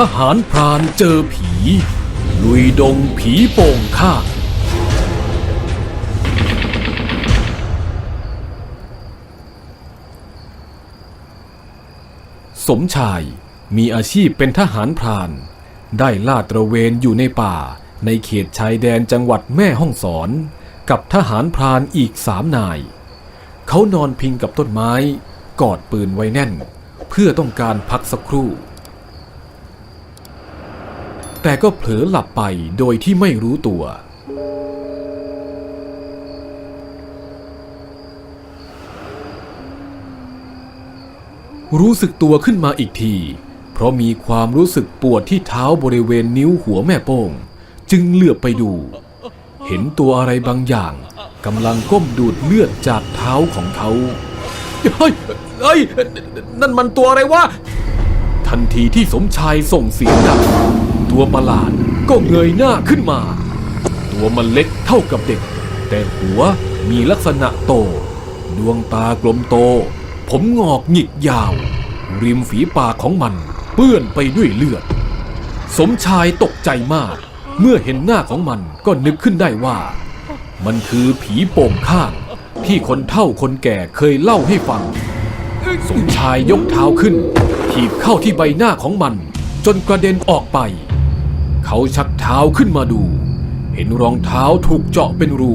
ทหารพรานเจอผี ลุยดงผีโป่งข้าสมชายมีอาชีพเป็นทหารพราน ได้ลาดตระเวนอยู่ในป่าในเขตชายแดนจังหวัดแม่ฮ่องสอน กับทหารพรานอีกสามนาย เขานอนพิงกับต้นไม้ กอดปืนไว้แน่น เพื่อต้องการพักสักครู่ แต่ก็เผลอหลับไปโดยที่ไม่รู้ตัว รู้สึกตัวขึ้นมาอีกที เพราะมีความรู้สึกปวดที่เท้าบริเวณนิ้วหัวแม่โป้ง จึงเหลือบไปดู เห็นตัวอะไรบางอย่างกำลังก้มดูดเลือดจากเท้าของเขาเฮ้ยเฮ้ย นั่นมันตัวอะไรวะ ทันทีที่สมชายส่งเสียงดัง ตัวประหลาดก็เงยหน้าขึ้นมา ตัวมันเล็กเท่ากับเด็ก แต่หัวมีลักษณะโต ดวงตากลมโต ผมงอกหงิกยาว ริมฝีปากของมันเปื้อนไปด้วยเลือด สมชายตกใจมาก เมื่อเห็นหน้าของมันก็นึกขึ้นได้ว่า มันคือผีโป่งข้าง ที่คนเฒ่าคนแก่เคยเล่าให้ฟัง สมชายยกเท้าขึ้นถีบเข้าที่ใบหน้าของมัน จนกระเด็นออกไป เขาชักเท้าขึ้นมาดู เห็นรองเท้าถูกเจาะเป็นรู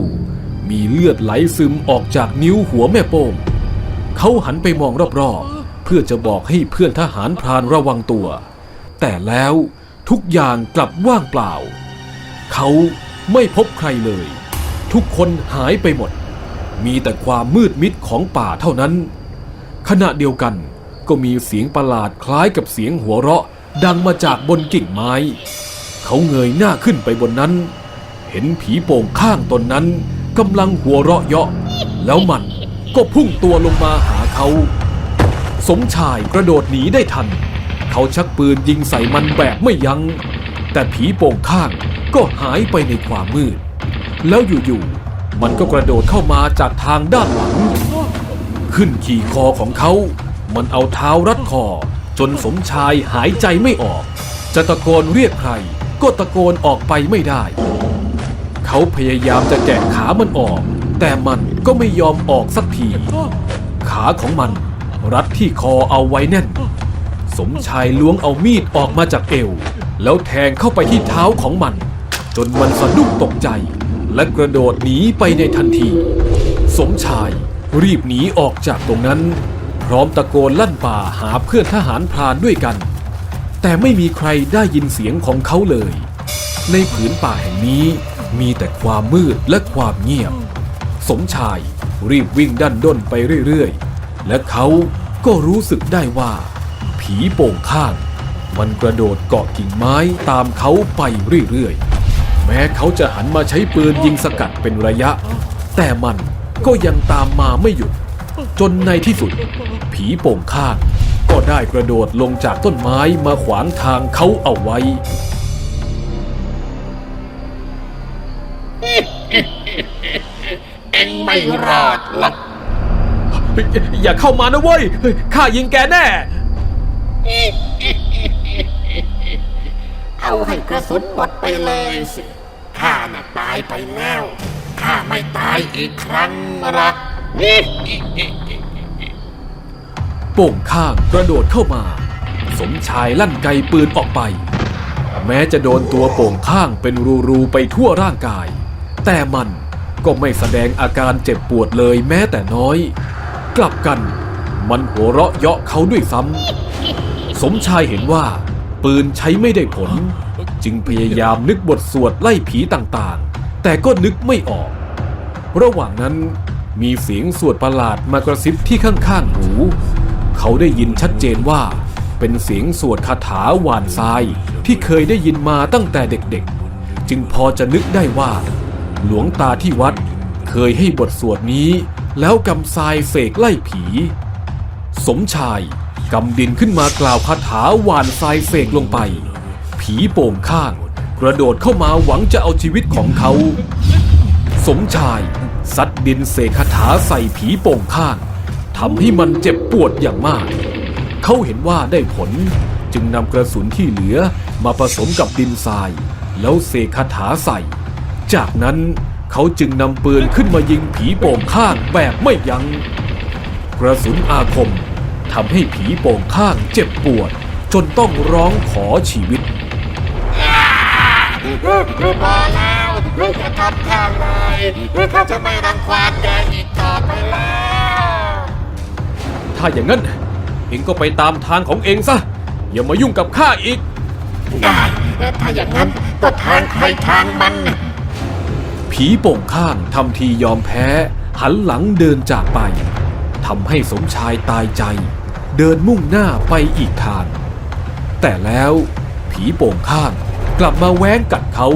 มีเลือดไหลซึมออกจากนิ้วหัวแม่โป้ง เขาหันไปมองรอบๆ เพื่อจะบอกให้เพื่อนทหารพรานระวังตัว แต่แล้วทุกอย่างกลับว่างเปล่า เขาไม่พบใครเลย ทุกคนหายไปหมด มีแต่ความมืดมิดของป่าเท่านั้น ขณะเดียวกันก็มีเสียงประหลาดคล้ายกับเสียงหัวเราะดังมาจากบนกิ่งไม้ เขาเงยหน้าขึ้นไปบนนั้น เห็นผีโป่งข้างตนนั้นกำลังหัวเราะเยาะ แล้วมันก็พุ่งตัวลงมาหาเขา สมชายกระโดดหนีได้ทัน เขาชักปืนยิงใส่มันแบบไม่ยัง้ง แต่ผีโป่งข้างก็หายไปในความมืด แล้วอยู่ๆมันก็กระโดดเข้ามาจากทางด้านหลัง ขึ้นขี่คอของเขา มันเอาเท้ารัดคอจนสมชายหายใจไม่ออก จะตะโกนเรียกใคร ก็ตะโกนออกไปไม่ได้ เขาพยายามจะแกะขามันออก แต่มันก็ไม่ยอมออกสักที ขาของมันรัดที่คอเอาไว้แน่น สมชายล้วงเอามีดออกมาจากเอว แล้วแทงเข้าไปที่เท้าของมัน จนมันสะดุ้งตกใจ และกระโดดหนีไปในทันที สมชายรีบหนีออกจากตรงนั้น พร้อมตะโกนลั่นป่าหาเพื่อนทหารพรานด้วยกัน แต่ไม่มีใครได้ยินเสียงของเขาเลย ในผืนป่าแห่งนี้มีแต่ความมืดและความเงียบ สมชายรีบวิ่งดันด้นไปเรื่อยๆ และเขาก็รู้สึกได้ว่า ผีโป่งข้าง มันกระโดดเกาะกิ่งไม้ตามเขาไปเรื่อยๆ แม้เขาจะหันมาใช้ปืนยิงสกัดเป็นระยะ แต่มันก็ยังตามมาไม่หยุด จนในที่สุด ผีโป่งข้าง ได้กระโดดลงจากต้นไม้มาขวางทางเขาเอาไว้ เอ็งไม่รอดหรอกอย่าเข้ามานะเว้ยเฮ้ยข้ายิงแกแน่ เอาให้กระสุนหมดไปเลยสิข้าน่ะตายไปแล้ว ข้าไม่ตายอีกครั้งหรอก โป่งข้างกระโดดเข้ามา สมชายลั่นไกปืนออกไป แม้จะโดนตัวโป่งข้างเป็นรูๆไปทั่วร่างกาย แต่มันก็ไม่แสดงอาการเจ็บปวดเลยแม้แต่น้อย กลับกัน มันหัวเราะเยาะเขาด้วยซ้ำสมชายเห็นว่า ปืนใช้ไม่ได้ผล จึงพยายามนึกบทสวดไล่ผีต่างๆ แต่ก็นึกไม่ออก ระหว่างนั้นมีเสียงสวดประหลาดมากระซิบที่ข้างๆหู เขาได้ยินชัดเจนว่า เป็นเสียงสวดคาถาหวานทรายที่เคยได้ยินมาตั้งแต่เด็กๆ จึงพอจะนึกได้ว่า หลวงตาที่วัด เคยให้บทสวดนี้ แล้วกำทรายเสกไล่ผี สมชายกำดินขึ้นมากล่าวคาถาหวานทรายเสกลงไป ผีโป่งข้างกระโดดเข้ามาหวังจะเอาชีวิตของเขา สมชายซัดดินเสกคาถาใส่ผีโป่งข้าง ทำให้มันเจ็บปวดอย่างมาก เขาเห็นว่าได้ผลจึงนำกระสุนที่เหลือมาผสมกับดินทราย แล้วเสกคาถาใส่ จากนั้นเขาจึงนำปืนขึ้นมายิงผีโป่งข้างแบบไม่ยัง้งกระสุนอาคมทำให้ผีโป่งข้างเจ็บปวด จนต้องร้องขอชีวิตพอแล้วอย่าทำข้าเข้าจะไม่รังควานแกอีกต่อไปแล้ว ถ้าอย่างนั้น เองก็ไปตามทางของเองซะ อย่ามายุ่งกับข้าอีก ได้ถ้าอย่างนั้นก็ทางใครทางมัน ผีโป่งข้างทำทียอมแพ้ หันหลังเดินจากไปทำให้สมชายตายใจ เดินมุ่งหน้าไปอีกทาง แต่แล้วผีโป่งข้างกลับมาแว้งกัดเขา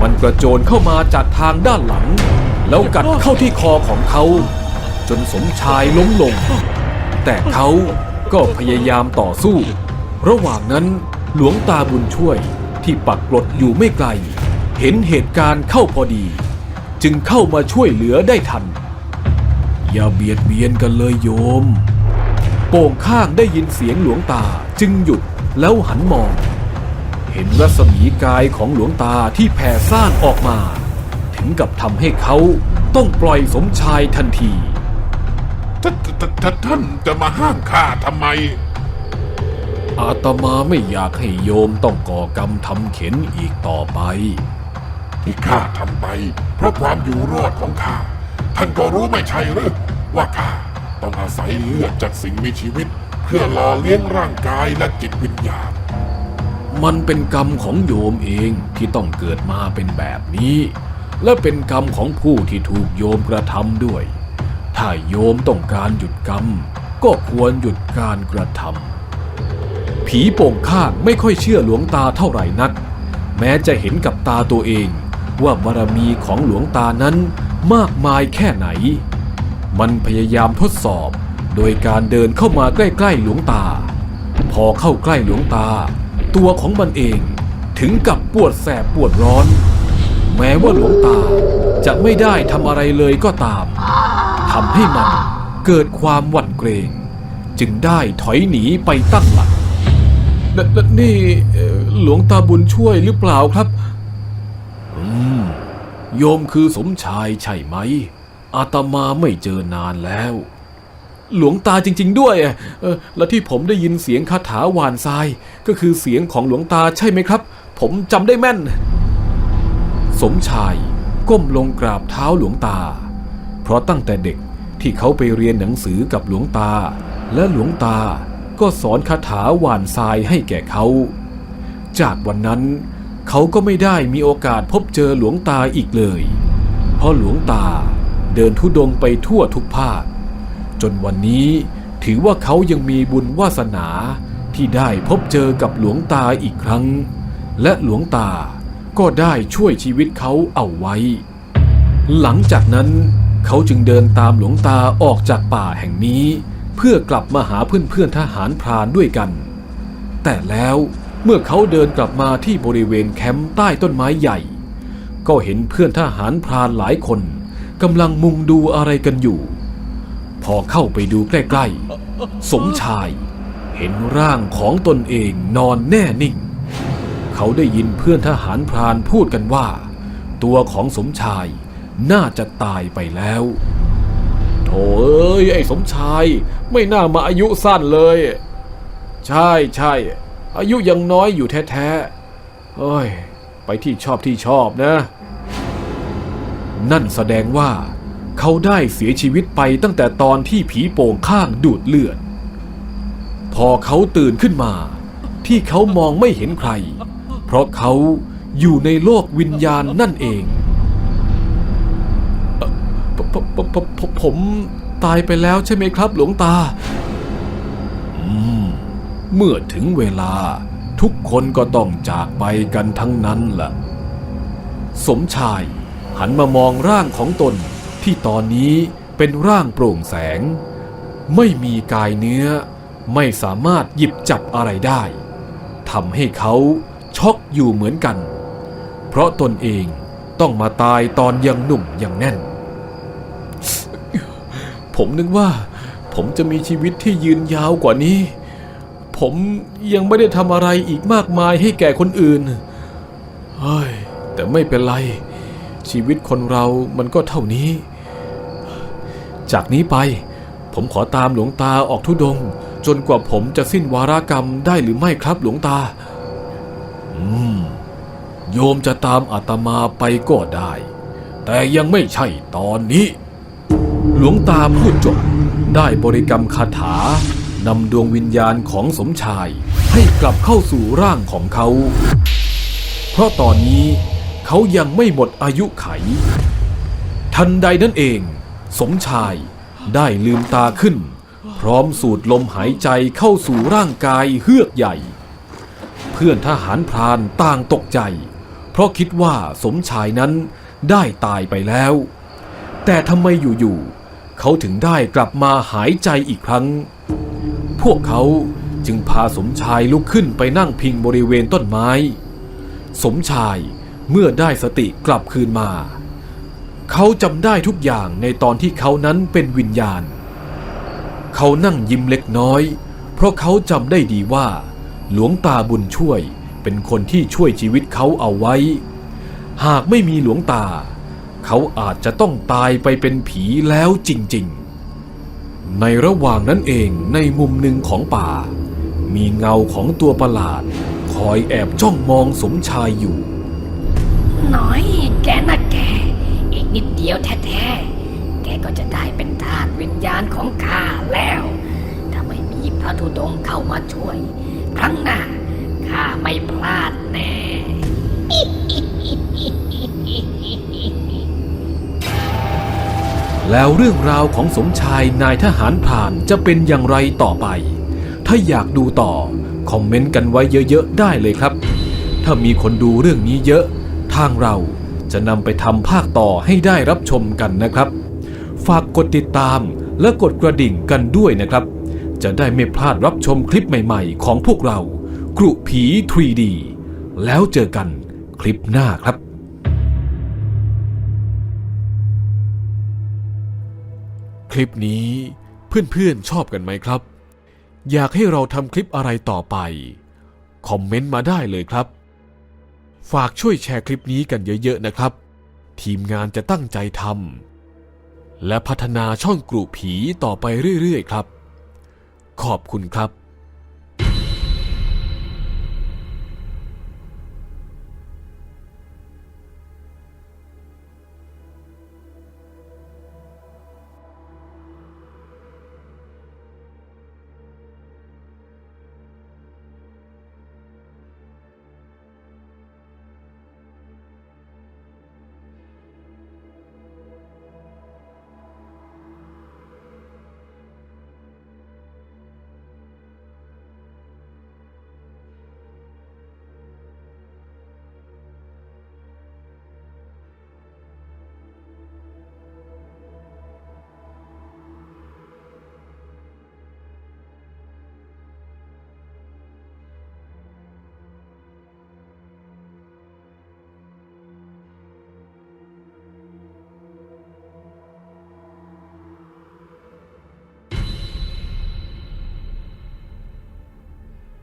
มันกระโจนเข้ามาจากทางด้านหลัง แล้วกัดเข้าที่คอของเขา จนสมชายล้มลง แต่เขาก็พยายามต่อสู้ ระหว่างนั้นหลวงตาบุญช่วยที่ปักกรดอยู่ไม่ไกล เห็นเหตุการณ์เข้าพอดี จึงเข้ามาช่วยเหลือได้ทัน อย่าเบียดเบียนกันเลยโยม โป่งข้างได้ยินเสียงหลวงตาจึงหยุดแล้วหันมอง เห็นรัศมีกายของหลวงตาที่แผ่ซ่านออกมา ถึงกับทำให้เขาต้องปล่อยสมชายทันที ท่านท่านท่านจะมาห้ามข้าทำไม อาตมาไม่อยากให้โยมต้องก่อกรรมทำเข็นอีกต่อไป ที่ข้าทำไป เพราะความอยู่รอดของข้า ท่านก็รู้ไม่ใช่หรือว่าข้าต้องอาศัยเลือดจากสิ่งมีชีวิต เพื่อหล่อเลี้ยงร่างกายและจิตวิญญาณ มันเป็นกรรมของโยมเองที่ต้องเกิดมาเป็นแบบนี้ และเป็นกรรมของผู้ที่ถูกโยมกระทำด้วย ถ้าโยมต้องการหยุดกรรม ก็ควรหยุดการกระทำผีโป่งข้างไม่ค่อยเชื่อหลวงตาเท่าไหร่นัก แม้จะเห็นกับตาตัวเอง ว่าบารมีของหลวงตานั้นมากมายแค่ไหน มันพยายามทดสอบ โดยการเดินเข้ามาใกล้ๆหลวงตา พอเข้าใกล้หลวงตา ตัวของมันเองถึงกับปวดแสบปวดร้อน แม้ว่าหลวงตาจะไม่ได้ทำอะไรเลยก็ตาม ทำให้มันเกิดความหวั่นเกรง จึงได้ถอยหนีไปตั้งหลักนนนี่เอ่อหลวงตาบุญช่วยหรือเปล่าครับ อืม โยมคือสมชายใช่ไหม อาตมาไม่เจอนานแล้ว หลวงตาจริง ๆ ด้วยอะเออแล้วที่ผมได้ยินเสียงคาถาหวานทราย ก็คือเสียงของหลวงตาใช่ไหมครับ ผมจำได้แม่น สมชายก้มลงกราบเท้าหลวงตาเพ ราะตั้งแต่เด็กที่เขาไปเรียนหนังสือกับหลวงตา และหลวงตาก็สอนคาถาหวานทรายให้แก่เขา จากวันนั้นเขาก็ไม่ได้มีโอกาสพบเจอหลวงตาอีกเลย เพราะหลวงตาเดินทุดงไปทั่วทุกภาค จนวันนี้ถือว่าเขายังมีบุญวาสนาที่ได้พบเจอกับหลวงตาอีกครั้ง และหลวงตาก็ได้ช่วยชีวิตเขาเอาไว้ หลังจากนั้น เขาจึงเดินตามหลวงตาออกจากป่าแห่งนี้ เพื่อกลับมาหาเพื่อนๆทหารพรานด้วยกัน แต่แล้วเมื่อเขาเดินกลับมาที่บริเวณแคมป์ใต้ต้นไม้ใหญ่ ก็เห็นเพื่อนทหารพรานหลายคนกำลังมุงดูอะไรกันอยู่ พอเข้าไปดูใกล้ๆ สมชาย เห็นร่างของตนเองนอนแน่นิ่ง เขาได้ยินเพื่อนทหารพรานพูดกันว่า ตัวของสมชาย น่าจะตายไปแล้วโถเอ้ยไอ้สมชายไม่น่ามาอายุสั้นเลย ใช่ใช่อายุยังน้อยอยู่แท้ๆเอ้ย ไปที่ชอบที่ชอบนะ นั่นแสดงว่า เขาได้เสียชีวิตไปตั้งแต่ตอนที่ผีโป่งข้างดูดเลือด พอเขาตื่นขึ้นมา ที่เขามองไม่เห็นใคร เพราะเขาอยู่ในโลกวิญญาณนั่นเอง ผผผผผมตายไปแล้วใช่ไหมครับ หลวงตา อืม เมื่อถึงเวลา ทุกคนก็ต้องจากไปกันทั้งนั้นล่ะ สมชาย หันมามองร่างของตนที่ตอนนี้เป็นร่างโปร่งแสง ไม่มีกายเนื้อ ไม่สามารถหยิบจับอะไรได้ทำให้เขาช็อกอยู่เหมือนกัน เพราะตนเองต้องมาตายตอนยังหนุ่มยังแน่น ผมนึกว่า ผมจะมีชีวิตที่ยืนยาวกว่านี้ ผมยังไม่ได้ทำอะไรอีกมากมายให้แก่คนอื่น เฮ้ย แต่ไม่เป็นไร ชีวิตคนเรามันก็เท่านี้ จากนี้ไป ผมขอตามหลวงตาออกทุดง จนกว่าผมจะสิ้นวาระกรรมได้หรือไม่ครับหลวงตา อืม โยมจะตามอาตมาไปก็ได้ แต่ยังไม่ใช่ตอนนี้ หลวงตาพูดจบ ได้บริกรรมคาถานำดวงวิญญาณของสมชาย ให้กลับเข้าสู่ร่างของเขา เพราะตอนนี้เขายังไม่หมดอายุไข ทันใดนั่นเอง สมชายได้ลืมตาขึ้น พร้อมสูดลมหายใจเข้าสู่ร่างกายเฮือกใหญ่ เพื่อนทหารพรานต่างตกใจ เพราะคิดว่าสมชายนั้นได้ตายไปแล้ว แต่ทำไมอยู่ๆ เขาถึงได้กลับมาหายใจอีกครั้ง พวกเขาจึงพาสมชายลุกขึ้นไปนั่งพิงบริเวณต้นไม้ สมชายเมื่อได้สติกลับคืนมา เขาจำได้ทุกอย่างในตอนที่เขานั้นเป็นวิญญาณ เขานั่งยิ้มเล็กน้อย เพราะเขาจำได้ดีว่า หลวงตาบุญช่วยเป็นคนที่ช่วยชีวิตเขาเอาไว้ หากไม่มีหลวงตา เขาอาจจะต้องตายไปเป็นผีแล้วจริงๆ ในระหว่างนั้นเองในมุมหนึ่งของป่า มีเงาของตัวประหลาด คอยแอบจ้องมองสมชายอยู่ น้อยแกนะ แล้วเรื่องราวของสมชายนายทหารพรานจะเป็นอย่างไรต่อไป ถ้าอยากดูต่อ คอมเมนต์กันไว้เยอะๆได้เลยครับ ถ้ามีคนดูเรื่องนี้เยอะ ทางเราจะนำไปทำภาคต่อให้ได้รับชมกันนะครับ ฝากกดติดตามและกดกระดิ่งกันด้วยนะครับ จะได้ไม่พลาดรับชมคลิปใหม่ๆ ของพวกเรากรุผี 3D แล้วเจอกันคลิปหน้าครับ คลิปนี้เพื่อนๆชอบกันไหมครับ อยากให้เราทำคลิปอะไรต่อไป คอมเมนต์มาได้เลยครับ ฝากช่วยแชร์คลิปนี้กันเยอะๆนะครับ ทีมงานจะตั้งใจทำและพัฒนาช่องกลุ่ผีต่อไปเรื่อยๆครับ ขอบคุณครับ